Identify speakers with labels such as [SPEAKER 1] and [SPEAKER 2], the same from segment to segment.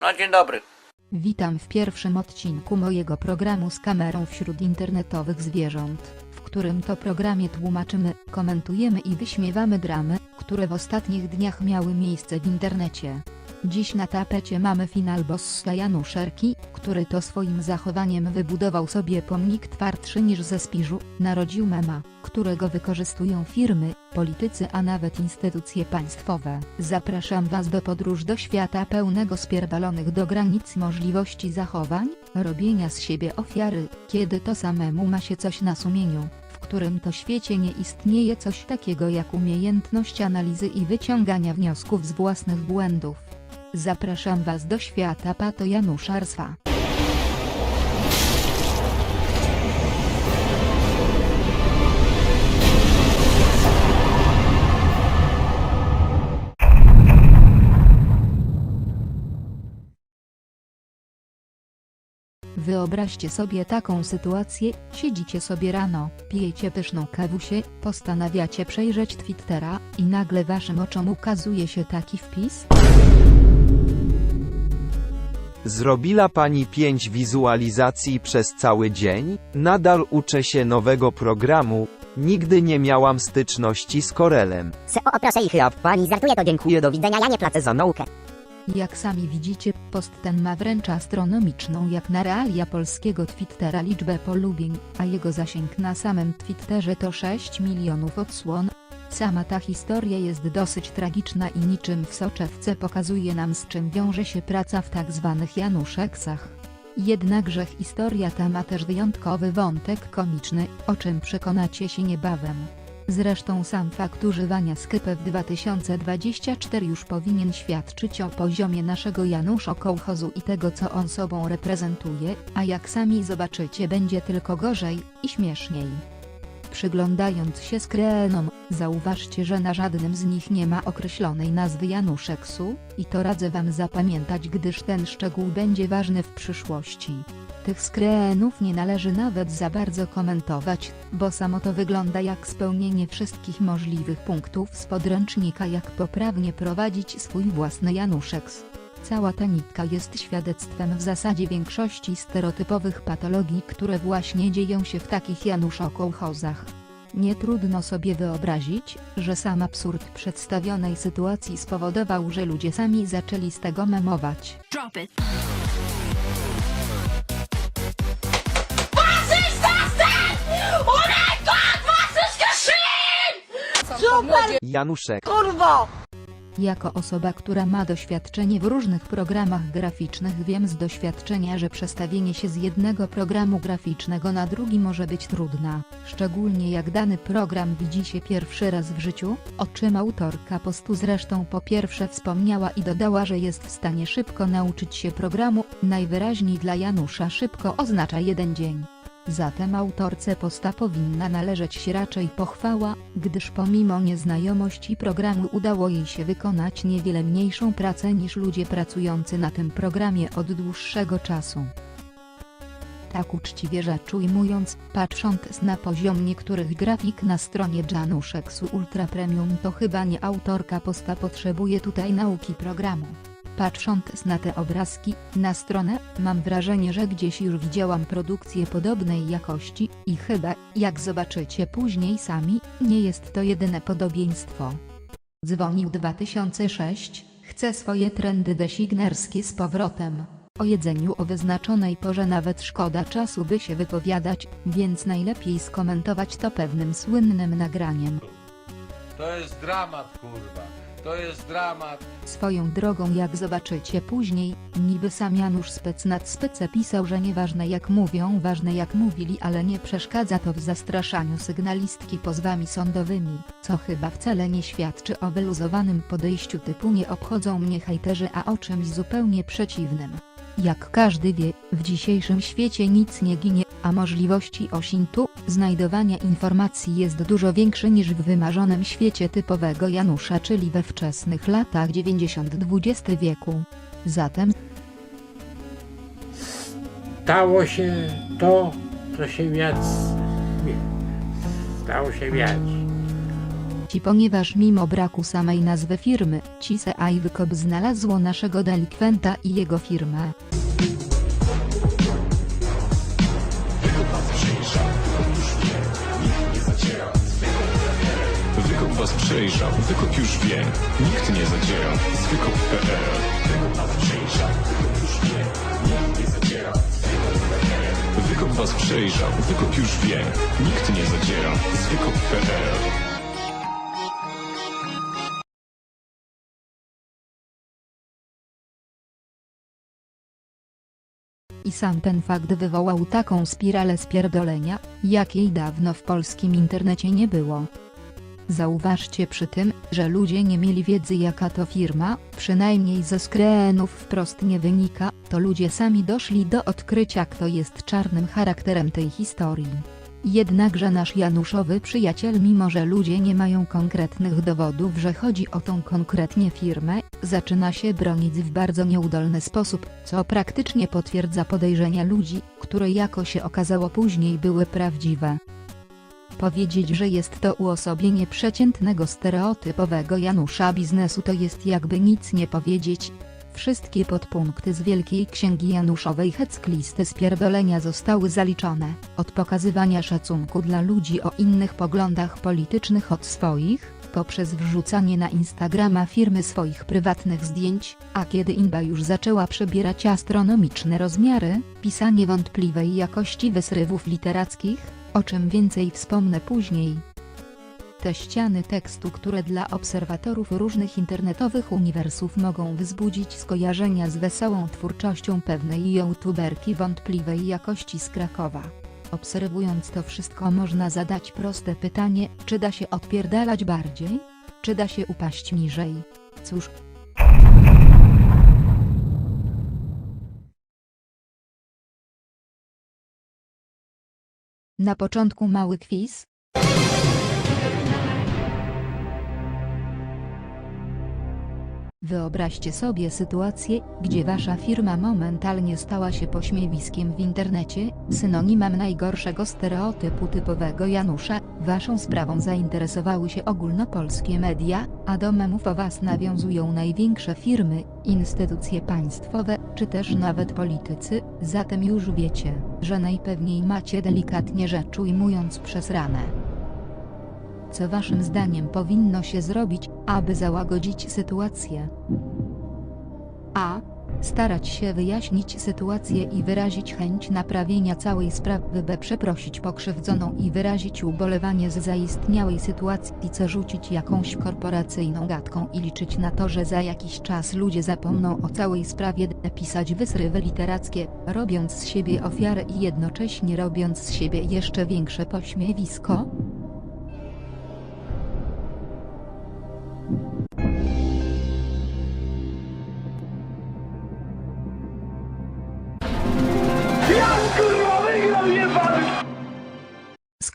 [SPEAKER 1] No dzień dobry.
[SPEAKER 2] Witam w pierwszym odcinku mojego programu z kamerą wśród internetowych zwierząt, w którym to programie tłumaczymy, komentujemy i wyśmiewamy dramy, które w ostatnich dniach miały miejsce w internecie. Dziś na tapecie mamy final bossa Januszerki, który to swoim zachowaniem wybudował sobie pomnik twardszy niż ze spiżu, narodził mema, którego wykorzystują firmy, politycy a nawet instytucje państwowe. Zapraszam Was do podróż do świata pełnego spierdalonych do granic możliwości zachowań, robienia z siebie ofiary, kiedy to samemu ma się coś na sumieniu, w którym to świecie nie istnieje coś takiego jak umiejętność analizy i wyciągania wniosków z własnych błędów. Zapraszam Was do świata pato Januszarstwa. Wyobraźcie sobie taką sytuację, siedzicie sobie rano, pijecie pyszną kawusię, postanawiacie przejrzeć Twittera, i nagle waszym oczom ukazuje się taki wpis?
[SPEAKER 3] Zrobiła pani 5 wizualizacji przez cały dzień? Nadal uczę się nowego programu. Nigdy nie miałam styczności z Corelem.
[SPEAKER 4] Se o, proszę i chyba pani żartuje to dziękuję do widzenia ja nie placę za naukę.
[SPEAKER 2] Jak sami widzicie, post ten ma wręcz astronomiczną jak na realia polskiego Twittera liczbę polubień, a jego zasięg na samym Twitterze to 6 milionów odsłon. Sama ta historia jest dosyć tragiczna i niczym w soczewce pokazuje nam z czym wiąże się praca w tak zwanych Januszeksach. Jednakże historia ta ma też wyjątkowy wątek komiczny, o czym przekonacie się niebawem. Zresztą sam fakt używania Skype w 2024 już powinien świadczyć o poziomie naszego Janusza Kołchozu i tego co on sobą reprezentuje, a jak sami zobaczycie będzie tylko gorzej i śmieszniej. Przyglądając się screenom, zauważcie, że na żadnym z nich nie ma określonej nazwy Januszeksu, i to radzę wam zapamiętać gdyż ten szczegół będzie ważny w przyszłości. Tych screenów nie należy nawet za bardzo komentować, bo samo to wygląda jak spełnienie wszystkich możliwych punktów z podręcznika jak poprawnie prowadzić swój własny Januszeks. Cała ta nitka jest świadectwem w zasadzie większości stereotypowych patologii, które właśnie dzieją się w takich Januszokołchozach. Nie trudno sobie wyobrazić, że sam absurd przedstawionej sytuacji spowodował, że ludzie sami zaczęli z tego memować.
[SPEAKER 5] Drop it.
[SPEAKER 3] Januszek.
[SPEAKER 2] Jako osoba, która ma doświadczenie w różnych programach graficznych wiem z doświadczenia, że przestawienie się z jednego programu graficznego na drugi może być trudna, szczególnie jak dany program widzi się pierwszy raz w życiu, o czym autorka postu zresztą po pierwsze wspomniała i dodała, że jest w stanie szybko nauczyć się programu, najwyraźniej dla Janusza szybko oznacza jeden dzień. Zatem autorce posta powinna należeć się raczej pochwała, gdyż pomimo nieznajomości programu udało jej się wykonać niewiele mniejszą pracę niż ludzie pracujący na tym programie od dłuższego czasu. Tak uczciwie rzecz ujmując, patrząc na poziom niektórych grafik na stronie Januszeksu Ultra Premium to chyba nie autorka posta potrzebuje tutaj nauki programu. Patrząc na te obrazki, na stronę, mam wrażenie, że gdzieś już widziałam produkcję podobnej jakości, i chyba, jak zobaczycie później sami, nie jest to jedyne podobieństwo. Dzwonił 2006, chce swoje trendy designerskie z powrotem. O jedzeniu o wyznaczonej porze nawet szkoda czasu by się wypowiadać, więc najlepiej skomentować to pewnym słynnym nagraniem.
[SPEAKER 6] To jest dramat, kurwa. To jest dramat.
[SPEAKER 2] Swoją drogą jak zobaczycie później, niby sam Janusz Spec nad Spece pisał, że nieważne jak mówią, ważne jak mówili, ale nie przeszkadza to w zastraszaniu sygnalistki pozwami sądowymi, co chyba wcale nie świadczy o wyluzowanym podejściu typu nie obchodzą mnie hejterzy, a o czymś zupełnie przeciwnym. Jak każdy wie, w dzisiejszym świecie nic nie ginie, a możliwości osintu, znajdowania informacji jest dużo większe niż w wymarzonym świecie typowego Janusza, czyli we wczesnych latach 90 XX wieku. Zatem
[SPEAKER 7] stało się to, co się wiać stało się wiać.
[SPEAKER 2] ponieważ mimo braku samej nazwy firmy, CISE Wykop znalazło naszego delikwenta i jego firmę.
[SPEAKER 1] Wykop was przejrzał, wykop już wie, nikt nie zadziera. Z wykop.pl Wykop was przejrzał, wykop już wie, nikt nie zadziera. Z wykop.pl
[SPEAKER 2] I sam ten fakt wywołał taką spiralę spierdolenia, jakiej dawno w polskim internecie nie było. Zauważcie przy tym, że ludzie nie mieli wiedzy jaka to firma, przynajmniej ze screenów wprost nie wynika, to ludzie sami doszli do odkrycia kto jest czarnym charakterem tej historii. Jednakże nasz Januszowy przyjaciel mimo że ludzie nie mają konkretnych dowodów że chodzi o tą konkretnie firmę, zaczyna się bronić w bardzo nieudolny sposób, co praktycznie potwierdza podejrzenia ludzi, które jako się okazało później były prawdziwe. Powiedzieć, że jest to uosobienie przeciętnego stereotypowego Janusza biznesu to jest jakby nic nie powiedzieć. Wszystkie podpunkty z Wielkiej Księgi Januszowej hecklisty spierdolenia zostały zaliczone, od pokazywania szacunku dla ludzi o innych poglądach politycznych od swoich, poprzez wrzucanie na Instagrama firmy swoich prywatnych zdjęć, a kiedy imba już zaczęła przebierać astronomiczne rozmiary, pisanie wątpliwej jakości wysrywów literackich, o czym więcej wspomnę później. Te ściany tekstu, które dla obserwatorów różnych internetowych uniwersów mogą wzbudzić skojarzenia z wesołą twórczością pewnej youtuberki wątpliwej jakości z Krakowa. Obserwując to wszystko można zadać proste pytanie, czy da się odpierdalać bardziej? Czy da się upaść niżej? Cóż, na początku mały quiz, Wyobraźcie sobie sytuację, gdzie wasza firma momentalnie stała się pośmiewiskiem w internecie, synonimem najgorszego stereotypu typowego Janusza, waszą sprawą zainteresowały się ogólnopolskie media, a do memów o was nawiązują największe firmy, instytucje państwowe, czy też nawet politycy, zatem już wiecie, że najpewniej macie delikatnie rzecz ujmując przez ranę. Co waszym zdaniem powinno się zrobić, aby załagodzić sytuację? A. Starać się wyjaśnić sytuację i wyrazić chęć naprawienia całej sprawy B. Przeprosić pokrzywdzoną i wyrazić ubolewanie z zaistniałej sytuacji C. Rzucić jakąś korporacyjną gadką i liczyć na to, że za jakiś czas ludzie zapomną o całej sprawie D. Pisać wysrywy literackie, robiąc z siebie ofiarę i jednocześnie robiąc z siebie jeszcze większe pośmiewisko?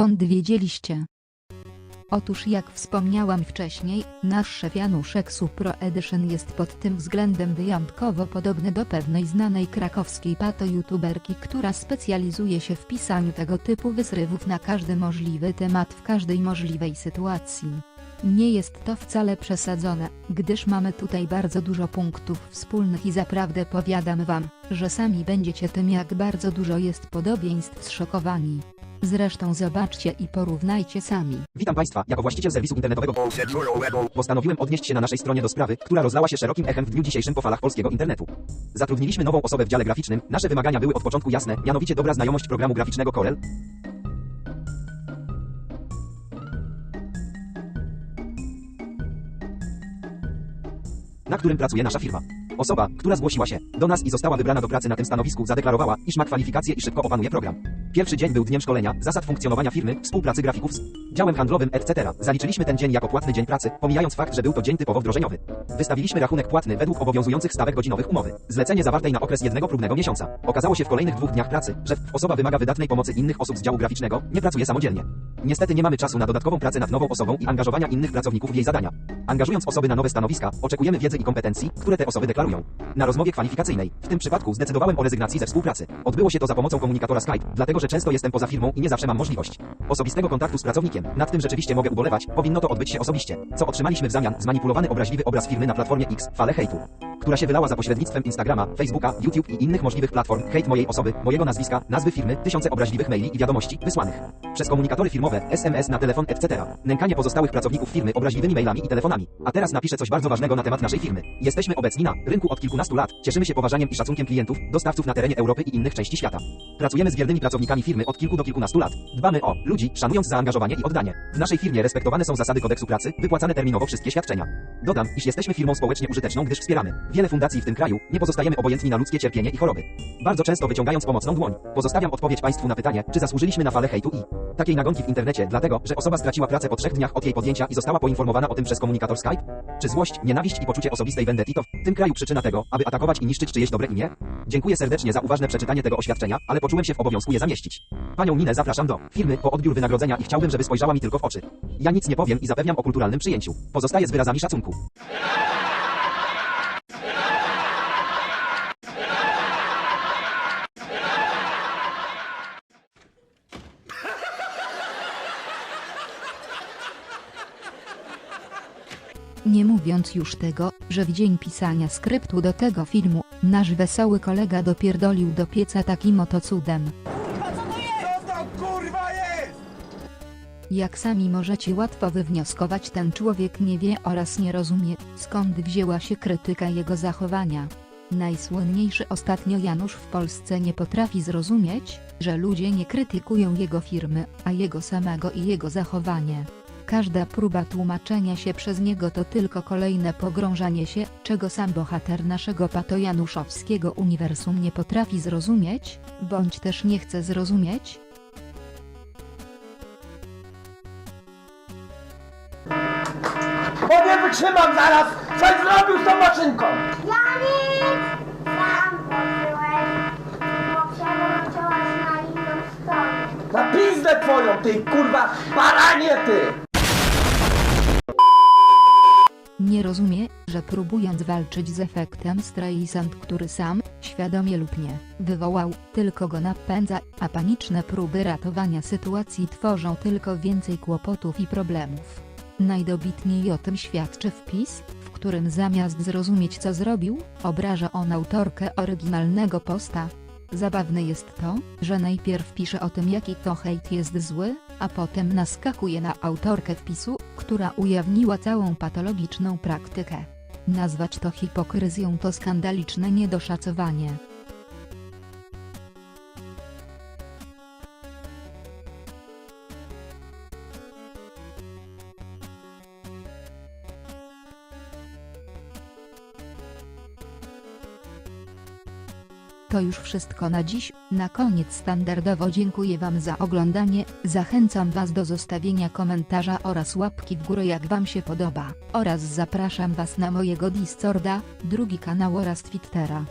[SPEAKER 2] Skąd wiedzieliście? Otóż jak wspomniałam wcześniej, nasz szef Januszek Supro Edition jest pod tym względem wyjątkowo podobny do pewnej znanej krakowskiej pato-youtuberki, która specjalizuje się w pisaniu tego typu wysrywów na każdy możliwy temat w każdej możliwej sytuacji. Nie jest to wcale przesadzone, gdyż mamy tutaj bardzo dużo punktów wspólnych i zaprawdę powiadam wam, że sami będziecie tym jak bardzo dużo jest podobieństw zszokowani. Zresztą zobaczcie i porównajcie sami.
[SPEAKER 5] Witam Państwa, jako właściciel serwisu internetowego postanowiłem odnieść się na naszej stronie do sprawy, która rozlała się szerokim echem w dniu dzisiejszym po falach polskiego internetu. Zatrudniliśmy nową osobę w dziale graficznym, nasze wymagania były od początku jasne, mianowicie dobra znajomość programu graficznego Corel, na którym pracuje nasza firma. Osoba, która zgłosiła się do nas i została wybrana do pracy na tym stanowisku zadeklarowała, iż ma kwalifikacje i szybko opanuje program. Pierwszy dzień był dniem szkolenia, zasad funkcjonowania firmy, współpracy grafików z działem handlowym, etc. Zaliczyliśmy ten dzień jako płatny dzień pracy, pomijając fakt, że był to dzień typowo wdrożeniowy. Wystawiliśmy rachunek płatny według obowiązujących stawek godzinowych umowy. Zlecenie zawartej na okres jednego próbnego miesiąca. Okazało się w kolejnych dwóch dniach pracy, że osoba wymaga wydatnej pomocy innych osób z działu graficznego, nie pracuje samodzielnie. Niestety nie mamy czasu na dodatkową pracę nad nową osobą i angażowania innych pracowników w jej zadania. Angażując osoby na nowe stanowiska, oczekujemy wiedzy i kompetencji, które te osoby deklarują. Na rozmowie kwalifikacyjnej, w tym przypadku zdecydowałem o rezygnacji ze współpracy. Odbyło się to za pomocą komunikatora Skype, dlatego że często jestem poza firmą i nie zawsze mam możliwość osobistego kontaktu z pracownikiem. Nad tym rzeczywiście mogę ubolewać, powinno to odbyć się osobiście. Co otrzymaliśmy w zamian? Zmanipulowany obraźliwy obraz firmy na platformie X, falę hejtu, która się wylała za pośrednictwem Instagrama, Facebooka, YouTube i innych możliwych platform. Hejt mojej osoby, mojego nazwiska, nazwy firmy, tysiące obraźliwych maili i wiadomości wysłanych przez komunikatory firmowe, SMS na telefon, etc. Nękanie pozostałych pracowników firmy obraźliwymi mailami i telefonami. A teraz napiszę coś bardzo ważnego na temat naszej firmy. Jesteśmy obecni na rynku od kilkunastu lat. Cieszymy się poważaniem i szacunkiem klientów, dostawców na terenie Europy i innych części świata. Pracujemy z wiernymi pracownikami firmy od kilku do kilkunastu lat. Dbamy o ludzi, szanując zaangażowanie i W naszej firmie respektowane są zasady kodeksu pracy, wypłacane terminowo wszystkie świadczenia. Dodam, iż jesteśmy firmą społecznie użyteczną, gdyż wspieramy wiele fundacji w tym kraju, nie pozostajemy obojętni na ludzkie cierpienie i choroby. Bardzo często wyciągając pomocną dłoń. Pozostawiam odpowiedź Państwu na pytanie, czy zasłużyliśmy na falę hejtu i takiej nagonki w internecie, dlatego, że osoba straciła pracę po trzech dniach od jej podjęcia i została poinformowana o tym przez komunikator Skype? Czy złość, nienawiść i poczucie osobistej vendetti to w tym kraju przyczyna tego, aby atakować i niszczyć czyjeś dobre imię? Dziękuję serdecznie za uważne przeczytanie tego oświadczenia, ale poczułem się w obowiązku je zamieścić. Panią Ninę zapraszam do firmy po odbiór wynagrodzenia i chciałbym, żeby mi tylko w oczy. Ja nic nie powiem i zapewniam o kulturalnym przyjęciu. Pozostaję z wyrazami szacunku.
[SPEAKER 2] Nie mówiąc już tego, że w dzień pisania skryptu do tego filmu, nasz wesoły kolega dopierdolił do pieca takim oto cudem. Jak sami możecie łatwo wywnioskować, ten człowiek nie wie oraz nie rozumie, skąd wzięła się krytyka jego zachowania. Najsłynniejszy ostatnio Janusz w Polsce nie potrafi zrozumieć, że ludzie nie krytykują jego firmy, a jego samego i jego zachowanie. Każda próba tłumaczenia się przez niego to tylko kolejne pogrążanie się, czego sam bohater naszego patojanuszowskiego uniwersum nie potrafi zrozumieć, bądź też nie chce zrozumieć,
[SPEAKER 8] wytrzymam zaraz! Coś zrobił z tą maszynką!
[SPEAKER 9] Ja nic! Sam bo przełączyłaś na inną stronę.
[SPEAKER 8] Na pizdę twoją, ty kurwa baranie ty!
[SPEAKER 2] Nie rozumie, że próbując walczyć z efektem Streisand, który sam, świadomie lub nie, wywołał, tylko go napędza, a paniczne próby ratowania sytuacji tworzą tylko więcej kłopotów i problemów. Najdobitniej o tym świadczy wpis, w którym zamiast zrozumieć co zrobił, obraża on autorkę oryginalnego posta. Zabawne jest to, że najpierw pisze o tym jaki to hejt jest zły, a potem naskakuje na autorkę wpisu, która ujawniła całą patologiczną praktykę. Nazwać to hipokryzją to skandaliczne niedoszacowanie. To już wszystko na dziś, na koniec standardowo dziękuję Wam za oglądanie, zachęcam Was do zostawienia komentarza oraz łapki w górę jak Wam się podoba, oraz zapraszam Was na mojego Discorda, drugi kanał oraz Twittera.